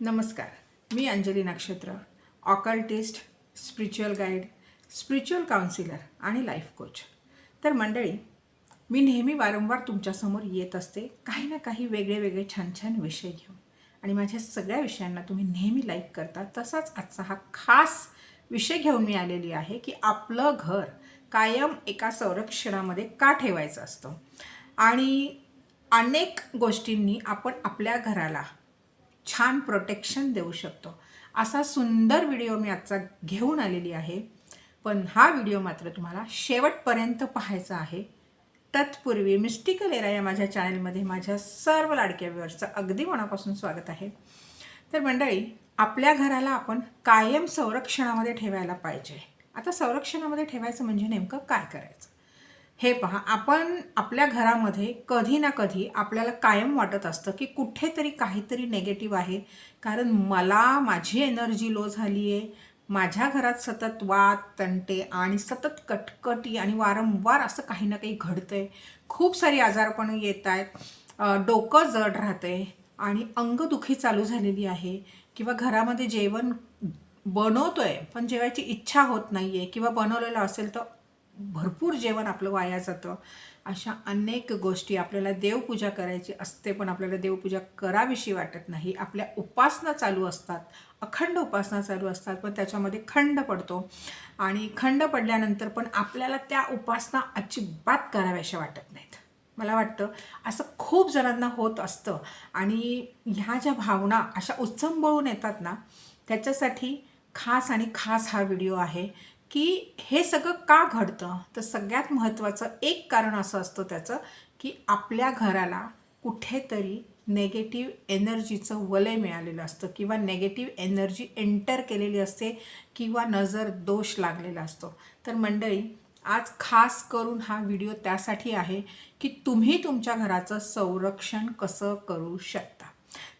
नमस्कार मी Anjali Nakshatra occultist spiritual guide spiritual counsellor आणि life coach तर मंडळी मी नेहमी वारंवार तुमच्यासमोर येत असते काही ना काही वेगळे वेगळे छान छान विषय घेऊन. आणि माझ्या सगळ्या विषयांना तुम्ही नेहमी लाईक करता तसाच आजचा हा खास विषय घेऊन मी आलेली आहे की आपलं घर कायम एका संरक्षणामध्ये का ठेवायचं असतं? आणि अनेक गोष्टींनी आपण आपल्या घराला छान प्रोटेक्शन देऊ शकतो. असा सुंदर व्हिडिओ मी आजचा घेऊन आलेली आहे. पण हा व्हिडिओ मात्र तुम्हाला शेवटपर्यंत पाहायचा आहे. तत्पूर्वी मिस्टिकल एरा या माझ्या चॅनलमध्ये माझ्या सर्व लाडक्या व्यूअर्सचं अगदी मनापासून स्वागत आहे. तर मंडळी आपल्या घराला आपण कायम संरक्षणामध्ये ठेवायला पाहिजे. आता संरक्षणामध्ये ठेवायचं म्हणजे नेमकं काय करायचं? हे पहा आपण आपल्या घरामध्ये कधी ना कधी आपल्याला कायम वाटत असतं की कुठेतरी काहीतरी नेगेटिव्ह आहे. कारण मला माझी एनर्जी लो झाली आहे माझ्या घरात सतत वाद तंटे आणि सतत कटकटी आणि वारंवार असं काही ना काही घडतं आहे खूप सारी आजारपणं येत आहेत. डोकं जड राहतंय आणि अंगदुखी चालू झालेली आहे किंवा घरामध्ये जेवण बनवतो आहे पण जेवायची इच्छा होत नाही आहे किंवा बनवलेलं असेल तर भरपूर जेवण आपलं वाया जातं. अशा अनेक गोष्टी आपल्याला देवपूजा करायची असते पण आपल्याला देवपूजा करावीशी वाटत नाही. आपल्या उपासना चालू असतात अखंड उपासना चालू असतात पण त्याच्यामध्ये खंड पडतो. आणि खंड पडल्यानंतर पण आपल्याला त्या उपासना अजिबात कराव्याशा वाटत नाहीत. मला वाटतं असं खूप जणांना होत असतं. आणि ह्या ज्या भावना अशा उच्चंबळून येतात ना त्याच्यासाठी खास आणि खास हा व्हिडिओ आहे. की हे सगळं का घडतं? तर सगळ्यात महत्त्वाचं एक कारण असं असतं त्याचं की आपल्या घराला कुठेतरी नेगेटिव्ह एनर्जीचं वलय मिळालेलं असतं किंवा नेगेटिव्ह एनर्जी एंटर केलेली असते किंवा नजर दोष लागलेला असतो. तर मंडळी आज खास करून हा व्हिडिओ त्यासाठी आहे की तुम्ही तुमच्या घराचं संरक्षण कसं करू शकता?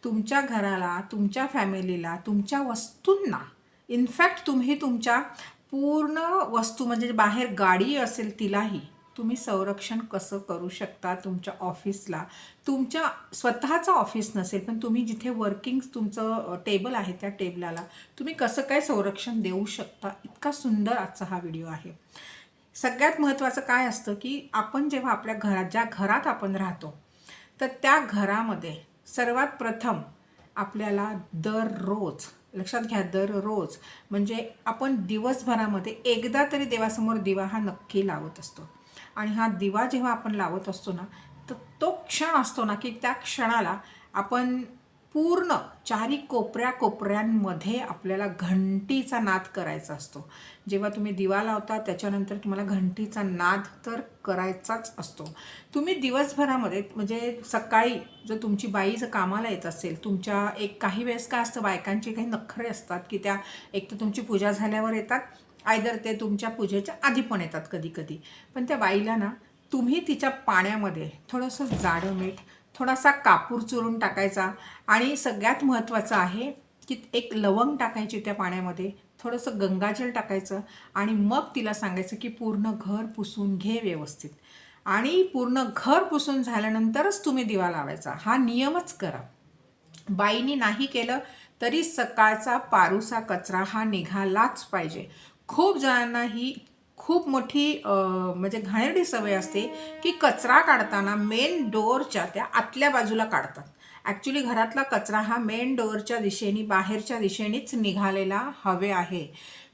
तुमच्या घराला तुमच्या फॅमिलीला तुमच्या वस्तूंना इनफॅक्ट तुम्ही तुमच्या पूर्ण वस्तू म्हणजे बाहेर गाडी असेल तिलाही तुम्ही संरक्षण कसं करू शकता तुमच्या ऑफिसला? तुमच्या स्वतःचं ऑफिस नसेल पण तुम्ही जिथे वर्किंग तुमचं टेबल आहे त्या टेबलाला तुम्ही कसं काय संरक्षण देऊ शकता? इतका सुंदर आजचा हा व्हिडिओ आहे. सगळ्यात महत्त्वाचं काय असतं की आपण जेव्हा आपल्या घरात ज्या घरात आपण राहतो तर त्या घरामध्ये सर्वात प्रथम आपल्याला दररोज लक्षात घ्या दररोज. म्हणजे आपण दिवसभरामध्ये एकदा तरी देवासमोर दिवा हा नक्की लावत असतो. आणि हा दिवा जेव्हा आपण लावत असतो ना तर तो क्षण असतो ना की त्या क्षणाला आपण पूर्ण चारी कोपऱ्या कोपऱ्यांमध्ये आपल्याला घंटीचा नाद करायचा असतो. जेव्हा तुम्ही दिवा लावता त्याच्यानंतर तुम्हाला घंटीचा नाद तर करायचाच असतो. तुम्ही दिवसभरामध्ये म्हणजे सकाळी जर तुमची बाई जर कामाला येत असेल तुमच्या एक काही वेळेस काय असतं बायकांचे काही नखरे असतात की त्या एक तर तुमची पूजा झाल्यावर येतात आयदर ते तुमच्या पूजेच्या आधी पण येतात कधी कधी. पण त्या बाईला ना तुम्ही तिच्या पाण्यामध्ये थोडंसं जाडं मीठ थोडासा कापूर चुरून टाकायचा. आणि सगळ्यात महत्त्वाचं आहे की एक लवंग टाकायची त्या पाण्यामध्ये. थोडंसं गंगाजल टाकायचं आणि मग तिला सांगायचं की पूर्ण घर पुसून घे व्यवस्थित. आणि पूर्ण घर पुसून झाल्यानंतरच तुम्ही दिवा लावायचा. हा नियमच करा. बाईनी नाही केलं तरी सकाळचा पारूसा कचरा हा निघालाच पाहिजे. खूप जणांना ही खूप मोठी म्हणजे घाणेरडी सवय असते की कचरा काढताना मेन डोअरच्या त्या आतल्या बाजूला काढतात. ॲक्च्युली घरातला कचरा हा मेन डोअरच्या दिशेने बाहेरच्या दिशेनेच निघालेला हवे आहे.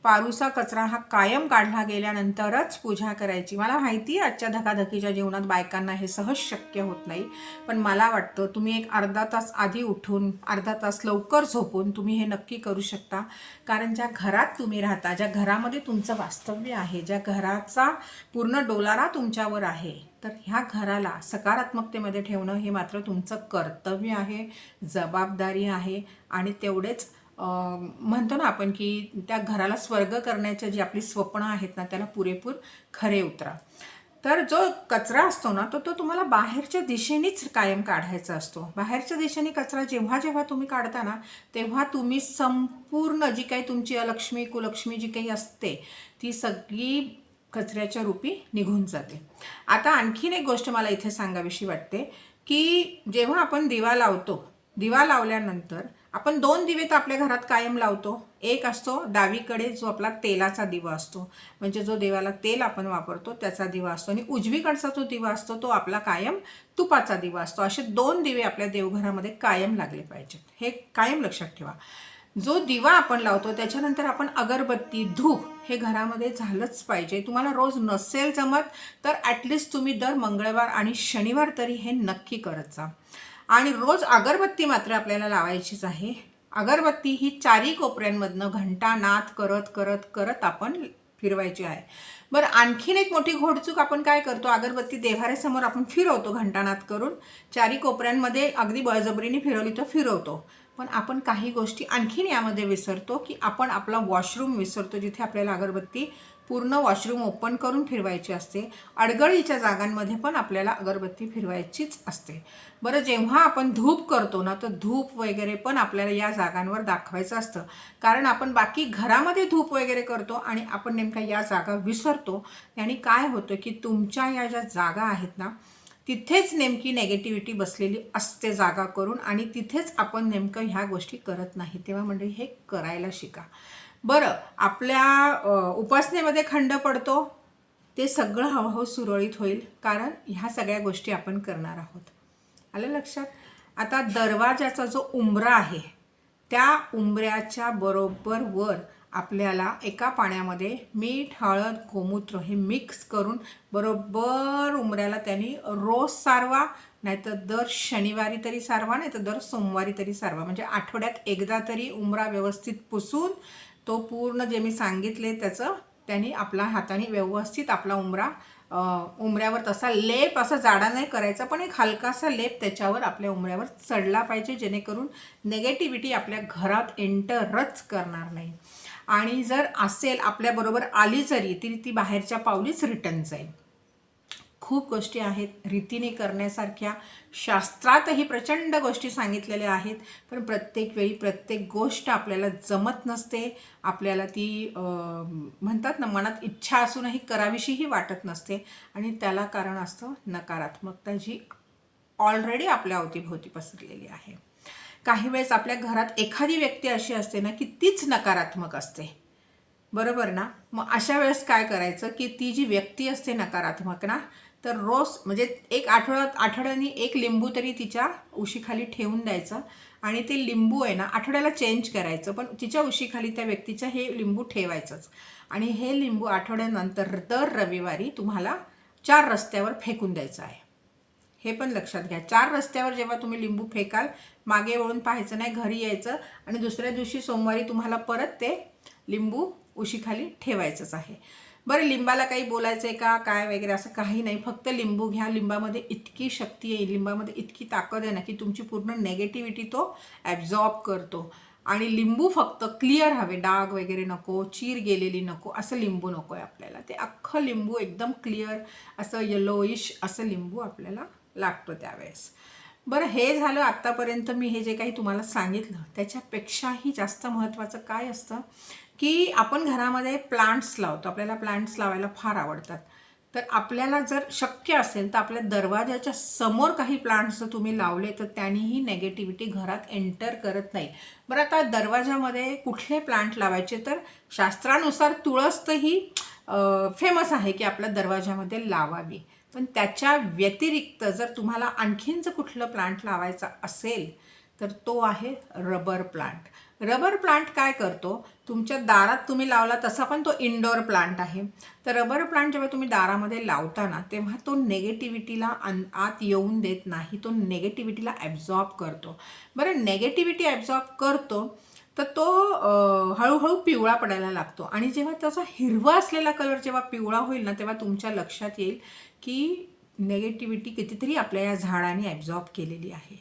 पारूसा कचरा हा कायम काढला गेल्यानंतरच पूजा करायची. मला माहिती आहे आजच्या धकाधकीच्या जीवनात बायकांना हे सहज शक्य होत नाही. पण मला वाटतं तुम्ही एक अर्धा तास आधी उठून अर्धा तास लवकर झोपून तुम्ही हे नक्की करू शकता. कारण ज्या घरात तुम्ही राहता ज्या घरामध्ये तुमचं वास्तव्य आहे ज्या घराचा पूर्ण डोलारा तुमच्यावर आहे तर ह्या घराला सकारात्मकतेमध्ये ठेवणं हे मात्र तुमचं कर्तव्य आहे जबाबदारी आहे आणि तेवढेच म्हणतो ना आपण की त्या घराला स्वर्ग करण्याच्या जी आपली स्वप्न आहेत ना त्याला पुरेपूर खरे उतरा. तर जो कचरा असतो ना तो तो तुम्हाला बाहेरच्या दिशेनेच कायम काढायचा असतो. बाहेरच्या दिशेने कचरा जेव्हा जेव्हा तुम्ही काढता ना तेव्हा तुम्ही संपूर्ण जी काही तुमची अलक्ष्मी कुलक्ष्मी जी काही असते ती सगळी कचऱ्याच्या रूपी निघून जाते. आता आणखीन एक गोष्ट मला इथे सांगावीशी वाटते की जेव्हा आपण दिवा लावतो दिवा लावल्यानंतर आपण दोन दिवे तर आपल्या घरात कायम लावतो. एक असतो डावीकडे जो आपला तेलाचा दिवा असतो म्हणजे जो देवाला तेल आपण वापरतो त्याचा दिवा असतो आणि उजवीकडचा जो दिवा असतो तो आपला कायम तुपाचा दिवा असतो. असे दोन दिवे आपल्या देवघरामध्ये कायम लागले पाहिजेत. हे कायम लक्षात ठेवा. जो दिवा आपण लावतो त्याच्यानंतर आपण अगरबत्ती धूप हे घरामध्ये झालंच पाहिजे. तुम्हाला रोज नसेल जमत तर ॲटलिस्ट तुम्ही दर मंगळवार आणि शनिवार तरी हे नक्की करत जा. आणि रोज अगरबत्ती मात्र आपल्याला लावायचीच आहे. अगरबत्ती ही चारी कोपऱ्यांमधनं घंटा नाथ करत करत करत आपण फिरवायची आहे. बरं आणखीन एक मोठी घोडचूक आपण काय करतो? अगरबत्ती देव्हाऱ्यासमोर आपण फिरवतो घंटानाथ करून. चारी कोपऱ्यांमध्ये अगदी बळजबरीने फिरवली तर फिरवतो. पण आपण काही गोष्टी आणखीन यामध्ये विसरतो की आपण आपला वॉशरूम विसरतो जिथे आपल्याला अगरबत्ती पूर्ण वॉशरूम ओपन करून फिरवायची असते. अडगळीच्या जागांमध्ये पण आपल्याला अगरबत्ती फिरवायचीच असते. बरं जेव्हा आपण धूप करतो ना तर धूप वगैरे पण आपल्याला या जागांवर दाखवायचं असतं. कारण आपण बाकी घरामध्ये धूप वगैरे करतो आणि आपण नेमका या जागा विसरतो. आणि काय होतं की तुमच्या या ज्या जागा आहेत ना तिथेच नेमकी नेगेटिव्हिटी बसलेली असते जागा करून आणि तिथेच आपण नेमकं ह्या गोष्टी करत नाही. तेव्हा म्हणजे हे करायला शिका. बरं आपल्या उपासनेमध्ये खंड पडतो ते सगळं हळूहळू सुरळीत होईल कारण ह्या सगळ्या गोष्टी आपण करणार आहोत. आलं लक्षात? आता दरवाजाचा जो उंबरा आहे त्या उंबऱ्याच्या बरोबर वर आपल्याला एका पाण्यामध्ये मीठ हळद गोमूत्र हे मिक्स करून बरोबर उंबऱ्याला त्यांनी रोज सारवा नाहीतर दर शनिवारी तरी सारवा नाही तर दर सोमवारी तरी सारवा. म्हणजे आठवड्यात एकदा तरी उंबरा व्यवस्थित पुसून तो पूर्ण जे मी सांगितले त्याचं त्यांनी आपल्या हाताने व्यवस्थित आपला उंबरा उमऱ्यावर उंबऱ्यावर तसा लेप असा जाडा नाही करायचा पण एक हलकासा लेप त्याच्यावर आपल्या उंबऱ्यावर चढला पाहिजे जेणेकरून नेगेटिव्हिटी आपल्या घरात एंटरच करणार नाही. आणि जर असेल आपल्याबरोबर आली जरी तरी ती बाहेरच्या पावलीच रिटर्न जाईल. खूप गोष्टी आहेत रीतीने करण्यासारख्या. शास्त्रातही प्रचंड गोष्टी सांगितलेल्या आहेत पण प्रत्येक वेळी प्रत्येक गोष्ट आपल्याला जमत नसते. आपल्याला ती म्हणतात ना मनात इच्छा असूनही करावीशीही वाटत नसते. आणि त्याला कारण असतं नकारात्मकता जी ऑलरेडी आपल्या अवतीभोवती पसरलेली आहे. काही वेळेस आपल्या घरात एखादी व्यक्ती अशी असते ना की तीच नकारात्मक असते. बरोबर ना? मग अशा वेळेस काय करायचं की ती जी व्यक्ती असते नकारात्मक ना तर रोज म्हणजे एक आठवड्यात आठवड्यानी एक लिंबू तरी तिच्या उशीखाली ठेवून द्यायचं आणि ते लिंबू आहे ना आठवड्याला चेंज करायचं पण तिच्या उशीखाली त्या व्यक्तीच्या हे लिंबू ठेवायचंच. आणि हे लिंबू आठवड्यानंतर दर रविवारी तुम्हाला चार रस्त्यावर फेकून द्यायचं आहे. हे पण लक्षात घ्या. चार रस्त्यावर जेव्हा तुम्ही लिंबू फेकाल मागे वळून पाहायचं नाही घरी यायचं आणि दुसऱ्या दिवशी सोमवारी तुम्हाला परत ते लिंबू उशीखाली ठेवायचंच आहे. बरं लिंबाला काही बोलायचं आहे का काय वगैरे असं काही नाही. फक्त लिंबू घ्या. लिंबामध्ये इतकी शक्ती आहे लिंबामध्ये इतकी ताकद आहे ना की तुमची पूर्ण नेगेटिव्हिटी तो ॲब्झॉर्ब करतो. आणि लिंबू फक्त क्लिअर हवे. डाग वगैरे नको चीर गेलेली नको असं लिंबू नको आहे आपल्याला. ते अख्खं लिंबू एकदम क्लिअर असं येलोईश असं लिंबू आपल्याला लागतो त्यावेळेस. बरं हे झालं आत्तापर्यंत मी हे जे काही तुम्हाला सांगितलं त्याच्यापेक्षाही जास्त महत्त्वाचं काय असतं की आपण घरामध्ये प्लांट्स लावतो. आपल्याला प्लांट्स लावायला फार आवडतात. तर आपल्याला जर शक्य असेल तर आपल्या दरवाजाच्या समोर काही प्लांट्स जर तुम्ही लावले तर त्यांनीही नेगेटिव्हिटी घरात एंटर करत नाही. बरं आता दरवाजामध्ये कुठले प्लांट लावायचे तर शास्त्रानुसार तुळस तर ही फेमस आहे की आपल्या दरवाजामध्ये लावावी. पण त्याच्या व्यतिरिक्त जर तुम्हाला आणखीन जर कुठलं प्लांट लावायचा असेल तर तो आहे रबर प्लांट रबर प्लांट काय करतो? तुमच्या दारात तुम्ही लावला तसा पण तो इनडोअर प्लांट आहे. तर रबर प्लांट जेव्हा तुम्ही दारामध्ये लावताना तेव्हा तो नेगेटिव्हिटीला अन आत येऊन देत नाही. तो नेगेटिव्हिटीला ॲब्झॉर्ब करतो. बरं नेगेटिव्हिटी ॲब्झॉर्ब करतो तर तो हळूहळू पिवळा पडायला लागतो. आणि जेव्हा त्याचा हिरवा असलेला कलर जेव्हा पिवळा होईल ना तेव्हा तुमच्या लक्षात येईल की नेगेटिव्हिटी कितीतरी आपल्या या झाडाने ॲब्झॉर्ब केलेली आहे.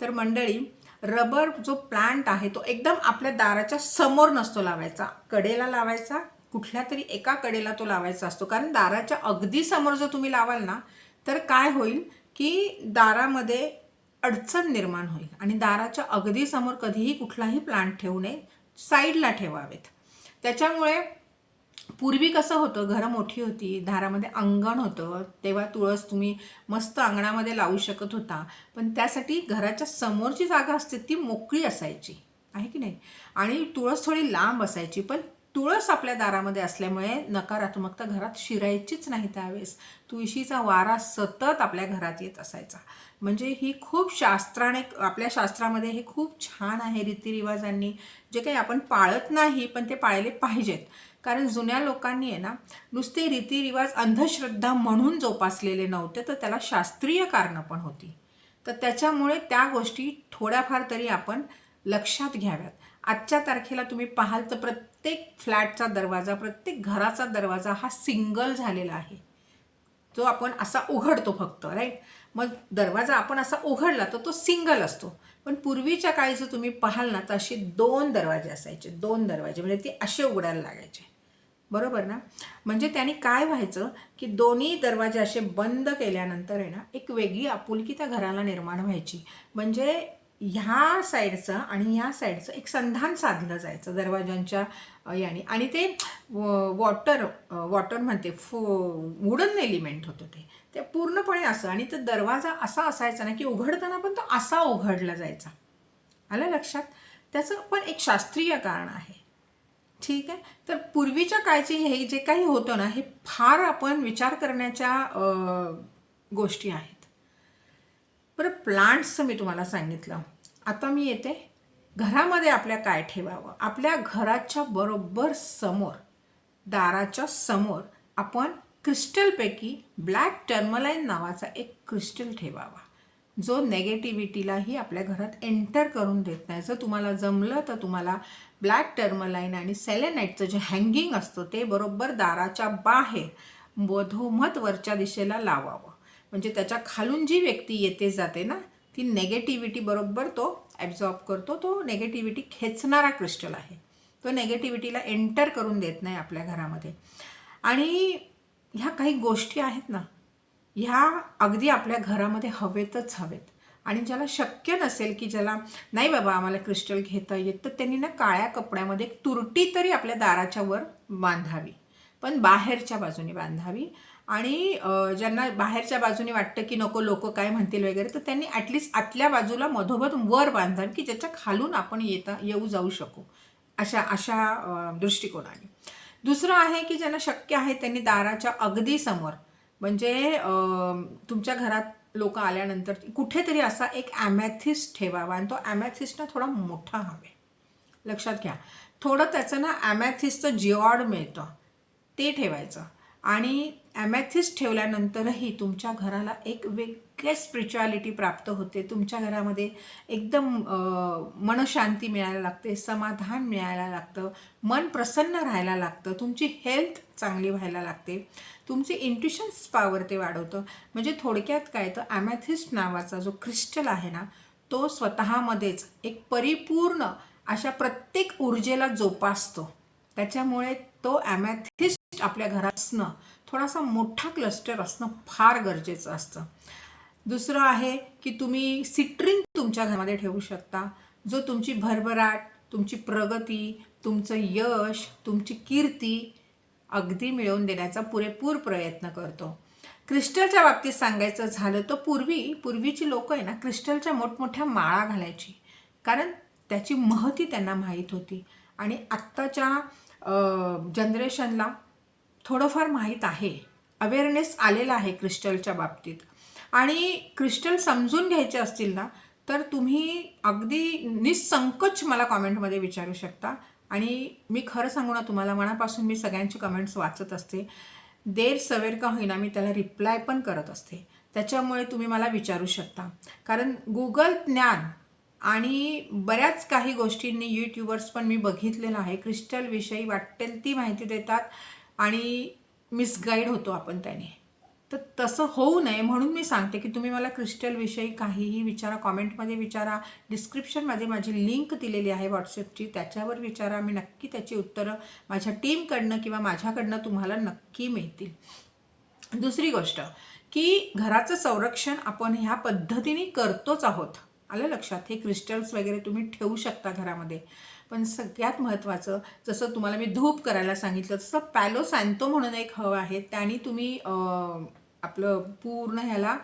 तर मंडळी रबर जो प्लांट आहे तो एकदम आपल्या दाराच्या समोर नसतो लावायचा. कडेला लावायचा कुठल्या तरी एका कडेला तो लावायचा असतो. कारण दाराच्या अगदी समोर जर तुम्ही लावाल ना तर काय होईल की दारामध्ये अडचण निर्माण होईल आणि दाराच्या अगदी समोर कधीही कुठलाही प्लांट ठेवू नये साईडला ठेवावेत. त्याच्यामुळे पूर्वी कसं होतं घरं मोठी होती दारामध्ये अंगण होतं तेव्हा तुळस तुम्ही मस्त अंगणामध्ये लावू शकत होता पण त्यासाठी घराच्या समोरची जागा असते ती मोकळी असायची. आहे की नाही? आणि तुळस थोडी लांब असायची पण तुळस आपल्या दारामध्ये असल्यामुळे नकारात्मकता घरात शिरायचीच नाही त्यावेळेस. तुळशीचा वारा सतत आपल्या घरात येत असायचा. म्हणजे ही खूप शास्त्राने आपल्या शास्त्रामध्ये हे खूप छान आहे रीतिरिवाजांनी. जे काही आपण पाळत नाही पण ते पाळले पाहिजेत. कारण जुन्या लोकांनी आहे ना नुसते रीतिरिवाज अंधश्रद्धा म्हणून जोपासलेले नव्हते तर त्याला शास्त्रीय कारणं पण होती. तर त्याच्यामुळे त्या गोष्टी थोड्याफार तरी आपण लक्षात घ्याव्यात. आजच्या तारखेला तुम्ही पाहाल तर प्रत्येक फ्लॅटचा दरवाजा प्रत्येक घराचा दरवाजा हा सिंगल झालेला आहे. जो आपण असा उघडतो फक्त राईट मग दरवाजा आपण असा उघडला तर तो सिंगल असतो. पण पूर्वीच्या काळी जर तुम्ही पाहाल ना तर असे दोन दरवाजे असायचे दोन दरवाजे. म्हणजे ते असे उघडायला लागायचे. बरोबर ना? म्हणजे त्यांनी काय व्हायचं की दोन्ही दरवाजे असे बंद केल्यानंतर आहे ना एक वेगळी आपुलकी त्या घराला निर्माण व्हायची. म्हणजे ह्या साईडचं आणि ह्या साईडचं एक संधान साधलं जायचं दरवाजांच्या याने. आणि ते वॉटर वॉटर म्हणते फो वुडन एलिमेंट होतं ते. ते पूर्णपणे असं आणि तो दरवाजा असा असायचा ना की उघडताना पण तो असा उघडला जायचा. आलं लक्षात? त्याचं पण एक शास्त्रीय कारण आहे. ठीक आहे? तर पूर्वीच्या काळचे हे जे काही होतं ना हे फार आपण विचार करण्याच्या गोष्टी आहेत. बरं प्लांट्सचं मी तुम्हाला सांगितलं. आता मी येते. घरामध्ये आपल्या काय ठेवावं? आपल्या घराच्या बरोबर समोर दाराच्या समोर आपण क्रिस्टलपैकी ब्लॅक टर्मलाईन नावाचा एक क्रिस्टल ठेवावा. जो नेगेटिव्हिटीलाही आपल्या घरात एंटर करून देत नाही. जर तुम्हाला जमलं तर तुम्हाला ब्लॅक टर्मलाईन आणि सेलेनाईटचं जे हँगिंग असतं ते बरोबर दाराच्या बाहेर मधोमध वरच्या दिशेला लावावं. म्हणजे त्याच्या खालून जी व्यक्ती येते जाते ना ती नेगेटिव्हिटी बरोबर तो ॲब्झॉर्ब करतो तो नेगेटिव्हिटी खेचणारा क्रिस्टल आहे. तो नेगेटिव्हिटीला एंटर करून देत नाही आपल्या घरामध्ये. आणि ह्या काही गोष्टी आहेत ना ह्या अगदी आपल्या घरामध्ये हवेतच हवेत. आणि ज्याला शक्य नसेल की ज्याला नाही बाबा आम्हाला क्रिस्टल घेता येत तर त्यांनी ना काळ्या कपड्यामध्ये एक तुरटी तरी आपल्या दाराच्या वर बांधावी. पण बाहेरच्या बाजूने बांधावी. आणि ज्यांना बाहेरच्या बाजूने वाटतं की नको लोक काय म्हणतील वगैरे तर त्यांनी ॲटलिस्ट आतल्या बाजूला मधोमध वर बांधावी की ज्याच्या खालून आपण येता येऊ जाऊ शकू. अशा अशा दृष्टिकोनाने. दुसरं आहे की ज्यांना शक्य आहे त्यांनी दाराच्या अगदी समोर म्हणजे तुमच्या घरात लोक आल्यानंतर कुठेतरी असा एक ॲमॅथिस्ट ठेवावा आणि तो ॲमॅथिस्ट ना थोडा मोठा हवे. लक्षात घ्या. थोडं त्याचं ना ॲमॅथिसचं जिऑड मिळतं. ते ठेवायचं. आणि ॲमॅथिस्ट ठेवल्यानंतरही तुमच्या घराला एक वेगळे स्पिरिच्युअलिटी प्राप्त होते. तुमच्या घरामध्ये एकदम मनशांती मिळायला लागते समाधान मिळायला लागतं मन प्रसन्न राहायला लागतं तुमची हेल्थ चांगली व्हायला लागते. तुमचे इंट्युशन्स पॉवर ते वाढवतं. म्हणजे थोडक्यात काय तर ॲमॅथिस्ट नावाचा जो क्रिस्टल आहे ना तो स्वतःमध्येच एक परिपूर्ण अशा प्रत्येक ऊर्जेला जोपासतो. त्याच्यामुळे तो ॲमॅथिस्ट आपल्या घरात असणं थोडासा मोठा क्लस्टर असणं फार गरजेचं असतं. दुसरं आहे की तुम्ही सिट्रिन तुमच्या घरामध्ये ठेवू शकता. जो तुमची भरभराट तुमची प्रगती तुमचं यश तुमची कीर्ती अगदी मिळवून देण्याचा पुरेपूर प्रयत्न करतो. क्रिस्टलच्या बाबतीत सांगायचं झालं तर पूर्वी पूर्वीची लोक आहे ना क्रिस्टलच्या मोठमोठ्या माळा घालायची. कारण त्याची महती त्यांना माहीत होती. आणि आत्ताच्या जनरेशनला थोडंफार माहीत आहे. अवेअरनेस आलेला आहे क्रिस्टलच्या बाबतीत. आणि क्रिस्टल समजून घ्यायचे असतील ना तर तुम्ही अगदी निसंकोच मला कॉमेंटमध्ये विचारू शकता. आणि मी खरं सांगू ना तुम्हाला मनापासून मी सगळ्यांची कमेंट्स वाचत असते. देर सवेर का होईना मी त्याला रिप्लाय पण करत असते. त्याच्यामुळे तुम्ही मला विचारू शकता. कारण गुगल ज्ञान आणि बऱ्याच काही गोष्टींनी यूट्यूबर्स पण मी बघितलेलं आहे. क्रिस्टलविषयी वाटेल ती माहिती देतात. आणि मिसगाईड होतो आपण त्याने. तर तसं होऊ नये म्हणून मी सांगते की तुम्ही मला क्रिस्टलविषयी काहीही विचारा कॉमेंटमध्ये विचारा डिस्क्रिप्शनमध्ये माझी लिंक दिलेली आहे व्हॉट्सअपची त्याच्यावर विचारा मी नक्की त्याची उत्तरं माझ्या टीमकडनं किंवा माझ्याकडनं तुम्हाला नक्की मिळतील. दुसरी गोष्ट की घराचं संरक्षण आपण ह्या पद्धतीने करतोच आहोत. आलं लक्षात? हे क्रिस्टल्स वगैरे तुम्ही ठेवू शकता घरामध्ये. पण सगळ्यात महत्त्वाचं जसं तुम्हाला मी धूप करायला सांगितलं तसं पॅलो सॅन्तो म्हणून एक हवं आहे त्याने तुम्ही आपलं पूर्ण ह्याला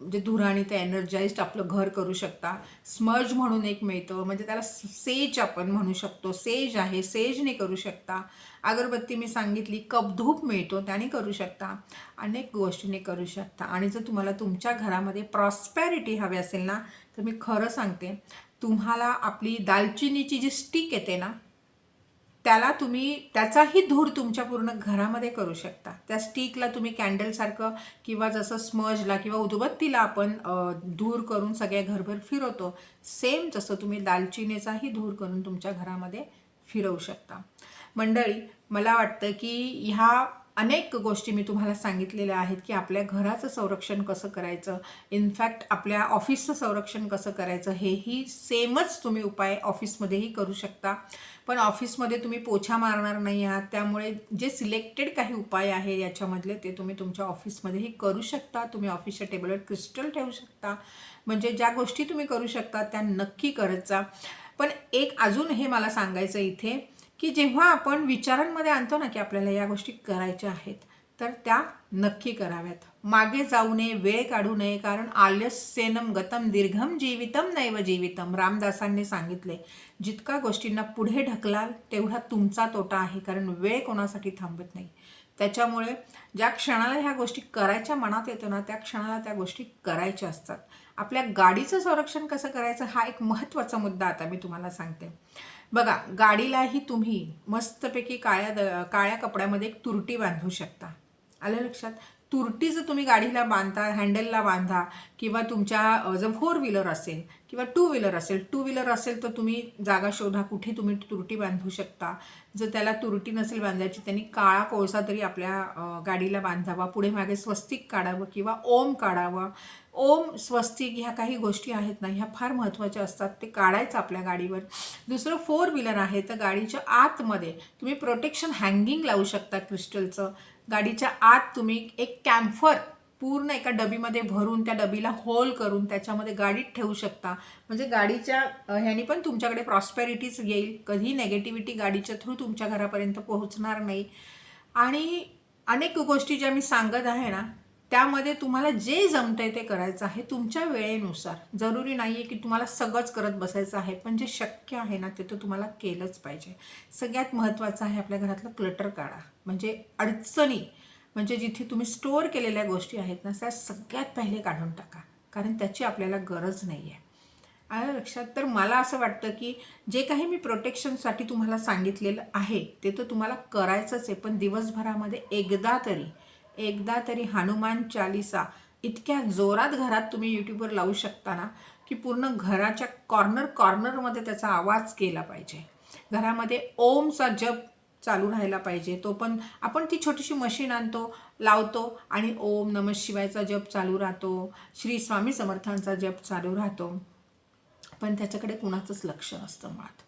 म्हणजे धुराणी ते एनर्जाइज्ड आपलं घर करू शकता. स्मर्ज म्हणून एक मिळतं म्हणजे त्याला सेज आपण म्हणू शकतो. सेज आहे सेजने करू शकता. अगरबत्ती मी सांगितली कप धूप मिळतो त्याने करू शकता. अनेक गोष्टीने करू शकता. आणि जर तुम्हाला तुमच्या घरामध्ये प्रॉस्पॅरिटी हवी असेल ना तर मी खरं सांगते तुम्हाला आपली दालचिनीची जी स्टिक येते ना त्याला तुम्ही त्याचाही धूर तुमच्या पूर्ण घरामध्ये करू शकता. त्या स्टिकला तुम्ही कॅन्डलसारखं किंवा जसं स्मजला किंवा उदबत्तीला आपण धूर करून सगळ्या घरभर फिरवतो सेम जसं तुम्ही दालचिनीचाही धूर करून तुमच्या घरामध्ये फिरवू शकता. मंडळी मला वाटतं की ह्या अनेक गोष्टी मी तुम्हाला सांगितलेल्या आहेत की आपल्या घराचं संरक्षण कसं करायचं? इनफॅक्ट आपल्या ऑफिसचं संरक्षण कसं करायचं? हेही सेमच तुम्ही उपाय ऑफिसमध्येही करू शकता. पण ऑफिसमध्ये तुम्ही पोछा मारणार नाही आहात. त्यामुळे जे सिलेक्टेड काही उपाय आहे याच्यामधले ते तुम्ही तुमच्या ऑफिसमध्येही करू शकता. तुम्ही ऑफिसच्या टेबलवर क्रिस्टल ठेवू शकता. म्हणजे ज्या गोष्टी तुम्ही करू शकता त्या नक्की करत जा. पण एक अजून हे मला सांगायचं इथे. की जेव्हा आपण विचारांमध्ये आणतो ना की आपल्याला या गोष्टी करायच्या आहेत तर त्या नक्की कराव्यात. मागे जाऊ नये वेळ काढू नये कारण आलस्येनम गतम दीर्घम जीवितम नैव जीवितम. रामदासांनी सांगितले जितका गोष्टींना पुढे ढकलाल तेवढा तुमचा तोटा आहे कारण वेळ कोणासाठी थांबत नाही. त्याच्यामुळे ज्या क्षणाला ह्या गोष्टी करायच्या मनात येतो ना त्या क्षणाला त्या गोष्टी करायच्या असतात. आपल्या गाडीचं संरक्षण कसं करायचं हा एक महत्त्वाचा मुद्दा आता मी तुम्हाला सांगते. बघा गाडीलाही तुम्ही मस्तपैकी काळ्या द काळ्या कपड्यामध्ये एक तुरटी बांधू शकता. आलं लक्षात? तुरटी जर तुम्ही गाडीला बांधता हँडलला बांधा किंवा तुमच्या जर फोर व्हीलर असेल किंवा टू व्हीलर असेल टू व्हीलर असेल तर तुम्ही जागा शोधा कुठे तुम्ही तुरटी बांधू शकता. जर त्याला तुरटी नसेल बांधायची त्यांनी काळा कोळसा तरी आपल्या गाडीला बांधावा पुढे मागे स्वस्तिक काढावं किंवा ओम काढावं. ओम स्वस्तिक ह्या काही गोष्टी आहेत ना ह्या फार महत्त्वाच्या असतात ते काढायचं आपल्या गाडीवर. दुसरं फोर व्हीलर आहे तर गाडीच्या आतमध्ये तुम्ही प्रोटेक्शन हँगिंग लावू शकता क्रिस्टलचं गाडीच्या आत तुम्ही एक कॅम्फर पूर्ण एका डबीमध्ये भरून त्या डबीला होल करून त्याच्यामध्ये गाडीत ठेवू शकता. म्हणजे गाडीच्या ह्याने ह्यानी पण तुमच्याकडे प्रॉस्पेरिटीच येईल. कधी नेगेटिव्हिटी गाडीच्या थ्रू तुमच्या घरापर्यंत पोहोचणार नाही. आणि अनेक गोष्टी ज्या मी सांगत आहे ना त्यामध्ये तुम्हाला जे जमतंय ते करायचं आहे तुमच्या वेळेनुसार. जरुरी नाही आहे की तुम्हाला सगळंच करत बसायचं आहे पण जे शक्य आहे ना ते तर तुम्हाला केलंच पाहिजे. सगळ्यात महत्त्वाचं आहे आपल्या घरातलं क्लटर काढा. म्हणजे अडचणी म्हणजे जिथे तुम्ही स्टोअर केलेल्या गोष्टी आहेत ना त्या सगळ्यात पहिले काढून टाका. कारण त्याची आपल्याला गरज नाही आहे आलं लक्षात? तर मला असं वाटतं की जे काही मी प्रोटेक्शनसाठी तुम्हाला सांगितलेलं आहे ते तर तुम्हाला करायचंच आहे पण दिवसभरामध्ये एकदा तरी एकदा तरी हनुमान चालिसा इतक्या जोरात घरात तुम्ही यूट्यूबवर लावू शकता ना की पूर्ण घराच्या कॉर्नर कॉर्नरमध्ये त्याचा आवाज केला पाहिजे. घरामध्ये ओमचा जप चालू राहायला पाहिजे. तो पण आपण ती छोटीशी मशीन आणतो लावतो आणि ओम नम शिवायचा जप चालू राहतो श्री स्वामी समर्थांचा जप चालू राहतो. पण त्याच्याकडे कुणाचंच लक्ष नसतं मुळात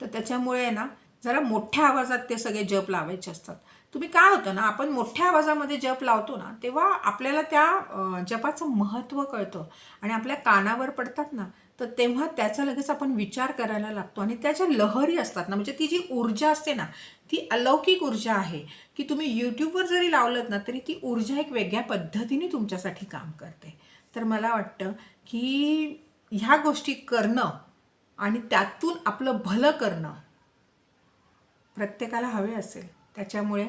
तर त्याच्यामुळे ना जरा मोठ्या आवाजात ते सगळे जप लावायचे असतात. तुम्ही काय होतं ना आपण मोठ्या आवाजामध्ये जप लावतो ना तेव्हा आपल्याला त्या जपाचं महत्त्व कळतं. आणि आपल्या कानावर पडतात ना तर तेव्हा त्याचा लगेच आपण विचार करायला लागतो. आणि त्याच्या लहरी असतात ना म्हणजे ती जी ऊर्जा असते ना ती अलौकिक ऊर्जा आहे. की तुम्ही यूट्यूबवर जरी लावलं ना तरी ती ऊर्जा एक वेगळ्या पद्धतीने तुमच्यासाठी काम करते. तर मला वाटतं की ह्या गोष्टी करणं आणि त्यातून आपलं भलं करणं प्रत्येकाला हवे असेल. त्याच्यामुळे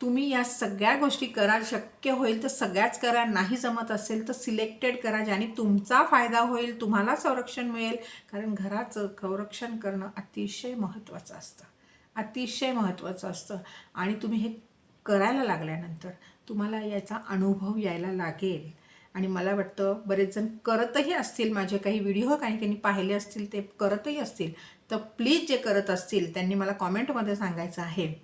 तुम्ही या सगळ्या गोष्टी करा शक्य होईल तर सगळ्याच करा नाही जमत असेल तर सिलेक्टेड करा ज्याने तुमचा फायदा होईल तुम्हाला संरक्षण मिळेल. कारण घराचं संरक्षण करणं अतिशय महत्त्वाचं असतं. अतिशय महत्त्वाचं असतं. आणि तुम्ही हे करायला लागल्यानंतर तुम्हाला याचा अनुभव यायला लागेल. आणि मला वाटतं बरेच जण करतही असतील माझे काही व्हिडिओ काही त्यांनी पाहिले असतील ते करतही असतील. तर प्लीज जे करत असतील त्यांनी मला कॉमेंटमध्ये सांगायचं आहे.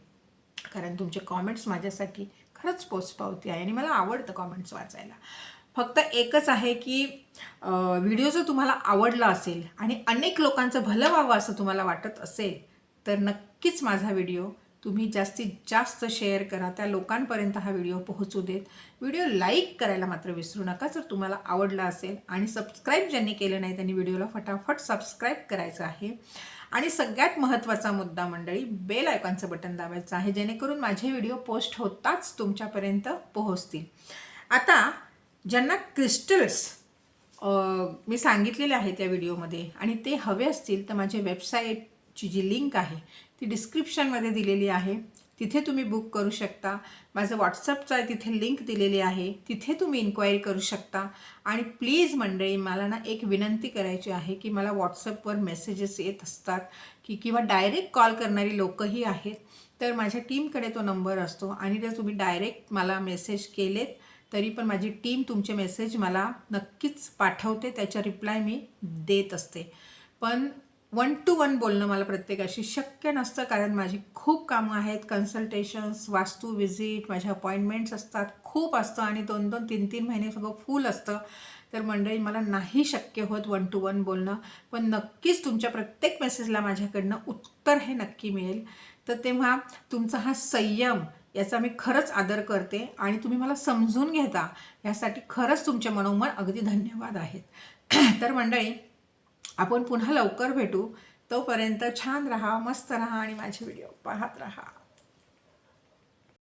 कारण तुमचे कॉमेंट्स माझ्यासाठी खरंच पोचपावती आहे आणि मला आवडतं कॉमेंट्स वाचायला. फक्त एकच आहे की व्हिडिओ जर तुम्हाला आवडला असेल आणि अनेक लोकांचं भलं व्हावं असं तुम्हाला वाटत असेल तर नक्कीच माझा व्हिडिओ तुम्ही जास्तीत जास्त शेअर करा. त्या लोकांपर्यंत हा व्हिडिओ पोहोचू देत. व्हिडिओ लाईक करायला मात्र विसरू नका. जर तुम्हाला आवडला असेल आणि सबस्क्राईब ज्यांनी केलं नाही त्यांनी व्हिडिओला फटाफट सबस्क्राईब करायचं आहे. आणि सगळ्यात महत्त्वाचा मुद्दा मंडळी बेल आयकॉनचं बटन दाबायचं आहे जेणेकरून माझे व्हिडिओ पोस्ट होताच तुमच्यापर्यंत पोहोचतील. आता ज्यांना क्रिस्टल्स मी सांगितलेले आहेत त्या व्हिडिओमध्ये आणि ते हवे असतील तर माझ्या वेबसाईटची जी लिंक आहे ती डिस्क्रिप्शनमध्ये दिलेली आहे. तिथे तुम्ही बुक करू शकता. माझं व्हॉट्सअपचं आहे तिथे लिंक दिलेली आहे. तिथे तुम्ही इन्क्वायरी करू शकता. आणि प्लीज मंडळी मला ना एक विनंती करायची आहे की मला व्हॉट्सअपवर मेसेजेस येत असतात की किंवा डायरेक्ट कॉल करणारी लोकंही आहेत. तर माझ्या टीमकडे तो नंबर असतो आणि जर तुम्ही डायरेक्ट मला मेसेज केलेत तरी पण माझी टीम तुमचे मेसेज मला नक्कीच पाठवते. त्याच्या रिप्लाय मी देत असते. पण वन टू वन बोलणं मला प्रत्येकाशी शक्य नसतं कारण माझी खूप कामं आहेत कन्सल्टेशन्स वास्तू विजिट माझ्या अपॉइंटमेंट्स असतात खूप असतं आणि दोन दोन तीन तीन महिने सगळं फुल असतं. तर मंडळी मला नाही शक्य होत वन टू वन बोलणं. पण नक्कीच तुमच्या प्रत्येक मेसेजला माझ्याकडनं उत्तर हे नक्की मिळेल. तर तेव्हा तुमचा हा संयम याचा मी खरंच आदर करते आणि तुम्ही मला समजून घेता. यासाठी खरंच तुमच्या मनोमन अगदी धन्यवाद आहेत. तर मंडळी आपण पुन्हा लवकर भेटू. तोपर्यंत छान राहा मस्त राहा आणि माझे व्हिडिओ पाहत राहा.